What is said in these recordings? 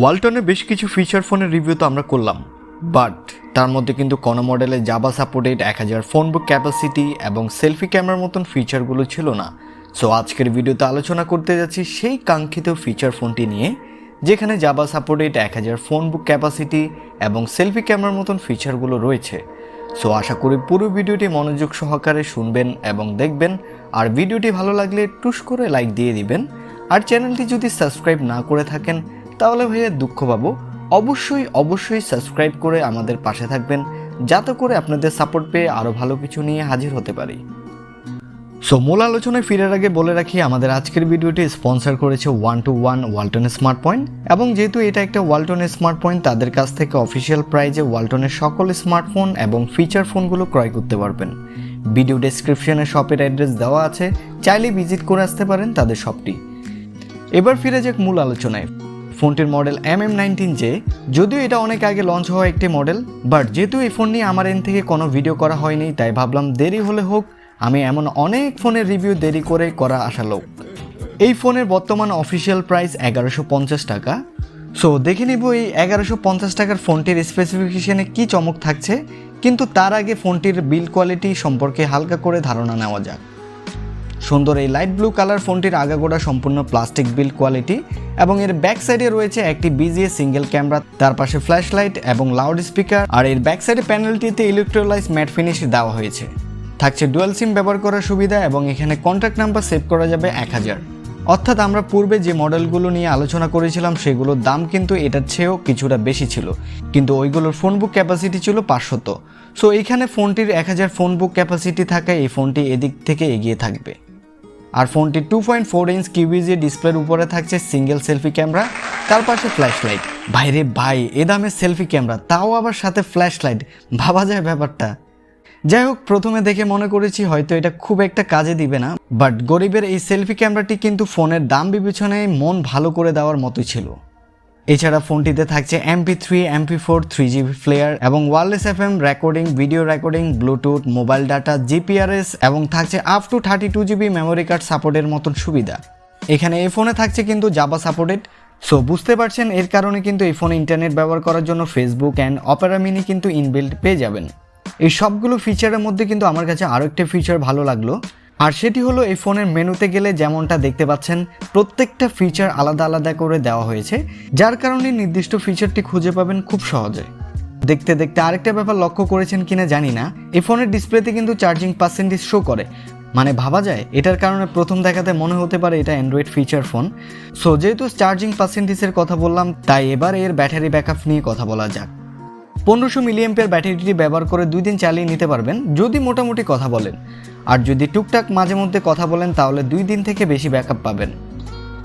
ওয়ালটনের বেশ কিছু ফিচার ফোনের রিভিউ তো আমরা করলাম বাট তার মধ্যে কিন্তু কোনো মডেলে জাবা সাপোর্টেড এক হাজার ফোন বুক ক্যাপাসিটি এবং সেলফি ক্যামেরার মতন ফিচারগুলো ছিল না। সো আজকের ভিডিওতে আলোচনা করতে যাচ্ছি সেই কাঙ্ক্ষিত ফিচার ফোনটি নিয়ে, যেখানে জাবা সাপোর্টেড এক হাজার ফোন বুক ক্যাপাসিটি এবং সেলফি ক্যামেরার মতন ফিচারগুলো রয়েছে। সো আশা করি পুরো ভিডিওটি মনোযোগ সহকারে শুনবেন এবং দেখবেন। আর ভিডিওটি ভালো লাগলে টুস করে লাইক দিয়ে দিবেন। আর চ্যানেলটি যদি সাবস্ক্রাইব না করে থাকেন তাহলে ভাইয়া দুঃখ পাবো। অবশ্যই অবশ্যই সাবস্ক্রাইব করে আমাদের পাশে থাকবেন। যাতে করে আপনাদের সাপোর্ট পেয়ে আরও ভালো কিছু নিয়ে হাজির হতে পারি। সো মূল আলোচনায় ফিরার আগে বলে রাখি, আমাদের আজকের ভিডিওটি স্পন্সর করেছে one two one Walton smart point এবং যেহেতু এটা একটা ওয়ালটনের স্মার্ট পয়েন্ট তাদের কাছ থেকে অফিসিয়াল প্রাইজে ওয়ালটনের সকল স্মার্টফোন এবং ফিচার ফোনগুলো ক্রয় করতে পারবেন। ভিডিও ডেসক্রিপশনে শপের অ্যাড্রেস দেওয়া আছে, চাইলে ভিজিট করে আসতে পারেন তাদের শপটি এবার ফিরে যাক মূল আলোচনায়। ফোনটির model M M nineteen J, যদিও এটা অনেক আগে লঞ্চ হওয়া একটি মডেল বাট যেহেতু এই ফোন নিয়ে আমার এন থেকে কোনো ভিডিও করা হয়নি, তাই ভাবলাম দেরি হলে হোক, আমি এমন অনেক ফোনের রিভিউ দেরি করে করা আসা লোক। এই ফোনের বর্তমান অফিসিয়াল প্রাইস এগারোশো পঞ্চাশ টাকা। সো দেখে নিব এই এগারোশো পঞ্চাশ টাকার ফোনটির স্পেসিফিকেশনে কি চমক থাকছে, কিন্তু তার আগে ফোনটির বিল কোয়ালিটি সম্পর্কে হালকা করে ধারণা নেওয়া যাক। সুন্দর এই লাইট ব্লু কালার ফোনটির আগাগোড়া সম্পূর্ণ প্লাস্টিক বিল্ড কোয়ালিটি এবং এর ব্যাক সাইডে রয়েছে একটি বিজিএ সিঙ্গেল ক্যামেরা তার পাশে ফ্ল্যাশ লাইট এবং লাউড স্পিকার আর এর ব্যাক সাইডে প্যানেলটিতে ইলেকট্রোলাইজ ম্যাট ফিনিশ দেওয়া হয়েছে। থাকছে ডুয়াল সিম ব্যবহার করার সুবিধা এবং এখানে কন্ট্যাক্ট নাম্বার সেভ করা যাবে এক হাজার। অর্থাৎ আমরা পূর্বে যে মডেলগুলো নিয়ে আলোচনা করেছিলাম, সেগুলোর দাম কিন্তু এটার চেয়েও কিছুটা বেশি ছিল। কিন্তু ওইগুলোর ফোন বুক ক্যাপাসিটি ছিল পাঁচশত। সো এইখানে ফোনটির এক হাজার ফোন বুক ক্যাপাসিটি থাকায় এই ফোনটি এদিক থেকে এগিয়ে থাকবে। আর ফোনটি two point four inch QVGA ডিসপ্লের উপরে থাকছে সিঙ্গেল সেলফি ক্যামেরা তার পাশে ফ্ল্যাশ লাইট বাইরে ভাই, এ দামের সেলফি ক্যামেরা তাও আবার সাথে ফ্ল্যাশ লাইট ভাবা যায় ব্যাপারটা। যাই হোক, প্রথমে দেখে মনে করেছি হয়তো এটা খুব একটা কাজে দিবে না বাট গরিবের এই সেলফি ক্যামেরাটি কিন্তু ফোনের দাম বিবেচনায় মন ভালো করে দেওয়ার মতোই ছিল। এছাড়া ফোনটিতে থাকছে MP three MP four three GP player এবং wireless F M recording video recording bluetooth mobile data GPRS এবং থাকছে up to thirty two GB memory card সাপোর্টের মতন সুবিধা। এখানে এই ফোনে থাকছে কিন্তু জাবা সাপোর্টেড সো বুঝতে পারছেন, এর কারণে কিন্তু এই ফোনে ইন্টারনেট ব্যবহার করার জন্য ফেসবুক অ্যান্ড অপেরা মিনি কিন্তু ইনবিল্ড পেয়ে যাবেন। এই সবগুলো ফিচারের মধ্যে কিন্তু আমার কাছে আরও একটা ফিচার ভালো লাগল। আর সেটি হলো এই ফোনের মেনুতে গেলে যেমনটা দেখতে পাচ্ছেন, প্রত্যেকটা ফিচার আলাদা আলাদা করে দেওয়া হয়েছে, যার কারণে নির্দিষ্ট ফিচারটি খুঁজে পাবেন খুব সহজে। দেখতে দেখতে আরেকটা ব্যাপার লক্ষ্য করেছেন কিনা জানি না, এই ফোনের ডিসপ্লেতে কিন্তু চার্জিং পার্সেন্টেজ শো করে। মানে ভাবা যায়, এটার কারণে প্রথম দেখাতে মনে হতে পারে এটা অ্যান্ড্রয়েড ফিচার ফোন সো যেহেতু চার্জিং পার্সেন্টেজের কথা বললাম, তাই এবার এর ব্যাটারি ব্যাকআপ নিয়ে কথা বলা যাক। পনেরোশো মিলিয়াম্পের ব্যাটারিটি ব্যবহার করে দুই দিন চালিয়ে নিতে পারবেন যদি মোটামুটি কথা বলেন। আর যদি টুকটাক মাঝে মধ্যে কথা বলেন, তাহলে দুই দিন থেকে বেশি ব্যাকআপ পাবেন।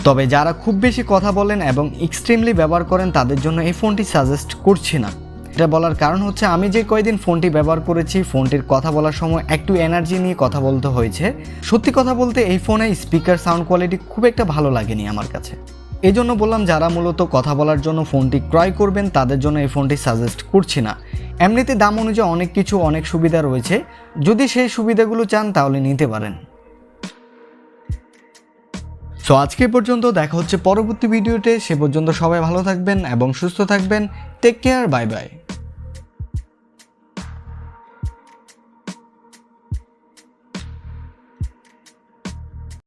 তবে যারা খুব বেশি কথা বলেন এবং এক্সট্রিমলি ব্যবহার করেন, তাদের জন্য এই ফোনটি সাজেস্ট করছি না। এটা বলার কারণ হচ্ছে, আমি যে কয়দিন ফোনটি ব্যবহার করেছি, ফোনটির কথা বলার সময় একটু এনার্জি নিয়ে কথা বলতে হয়েছে। সত্যি কথা বলতে, এই ফোনে স্পিকার সাউন্ড কোয়ালিটি খুব একটা ভালো লাগেনি আমার কাছে। এই জন্য বললাম, যারা মূলত কথা বলার জন্য ফোনটি ক্রয় করবেন, তাদের জন্য এই ফোনটি সাজেস্ট করছি না। এমনিতে দাম অনুযায়ী অনেক কিছু, অনেক সুবিধা রয়েছে। যদি সেই সুবিধাগুলো চান, তাহলে নিতে পারেন। সো আজকে পর্যন্ত দেখা হচ্ছে পরবর্তী ভিডিওতে। সে পর্যন্ত সবাই ভালো থাকবেন এবং সুস্থ থাকবেন। Take care bye bye